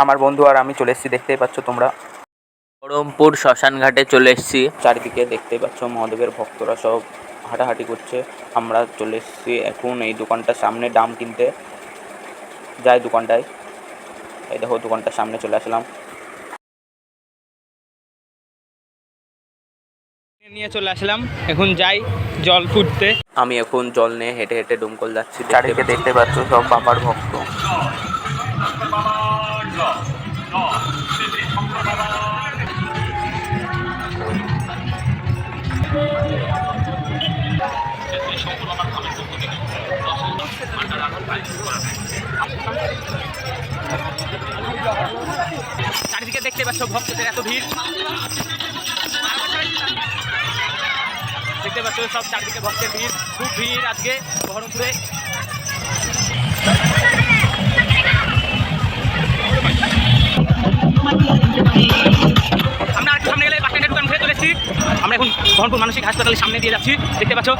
আমার বন্ধু আর আমি চলে এসেছি দেখতেই পাচ্ছ তোমরা। বহরমপুর শ্মশান ঘাটে চলে এসেছি। চারিদিকে দেখতেই পাচ্ছ মহাদেবের ভক্তরা সব হাঁটাহাঁটি করছে। আমরা চলে এসেছি এখন এই দোকানটার সামনে ডাম কিনতে। যাই দোকানটায়। এই দেখো দোকানটার সামনে চলে আসলাম। নিয়ে চলে আসলাম। এখন যাই জল ফুটতে। আমি এখন জল নিয়ে হেঁটে হেঁটে ডুমকল যাচ্ছি চারিদিকে দেখতে পাচ্ছ সব বাবার ভক্ত। চারিদিকে দেখতে পাচ্ছ ভক্তদের এত ভিড়। দেখতে পাচ্ছ সব চারিদিকে ভক্তের ভিড়। খুব ভিড় আজকে বহরমপুরে। আমরা এখন ধর্মপুর মানসিক হাসপাতালের সামনে দিয়ে যাচ্ছি। দেখতে পাচ্ছ?